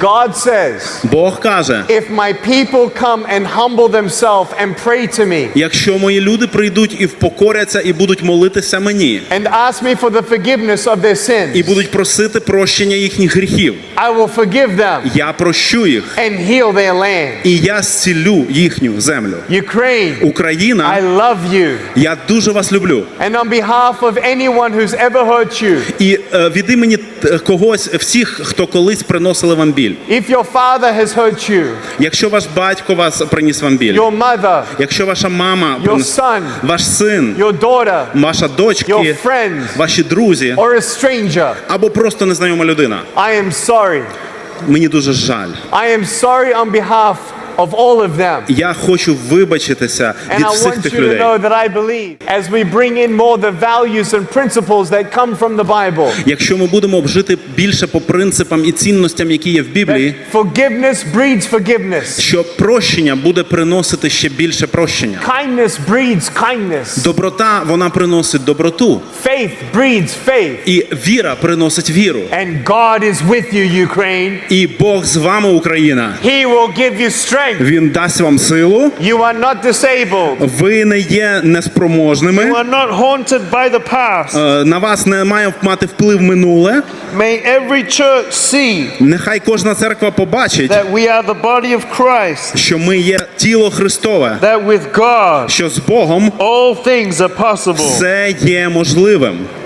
God says, Бог каже: if my people come and humble themselves and pray to me якщо мої люди прийдуть і впокоряться, і будуть молитися мені, and ask me for the forgiveness of their і sins, будуть просити прощення їхніх гріхів, I will forgive them я прощу їх, and heal their land. і я зцілю їхню землю. Ukraine, I love you. я дуже вас люблю. And on behalf of anyone who's ever hurt you, І е, від імені т- когось, всіх, хто колись приносили вам біль. If your father has hurt you, Якщо ваш батько вас приніс вам біль, your mother, якщо ваша мама your son, ваш син, your daughter, ваша your friend, ваші друзі or a stranger, або просто незнайома людина, I am sorry. мені дуже жаль. I am sorry on behalf of all of them. Я хочу вибачитися And від I всіх want тих you to людей. know that I believe as we bring in more the values and principles that come from the Bible, Якщо ми будемо обжити більше по принципам і цінностям, які є в Біблії, forgiveness breeds forgiveness, що прощення буде приносити ще більше прощення. kindness breeds kindness, Доброта вона приносить доброту, faith breeds faith, і віра приносить віру. and God is with you, Ukraine. І Бог з вами, Україна. He will give you strength. Він дасть вам силу. You are not disabled. Ви не є неспроможними. You are not haunted by the past. Е, На вас не має мати вплив минуле. May every church see Нехай кожна церква побачить, that we are the body of Christ, що ми є тіло Христове, that with God що з Богом all things are possible. все є them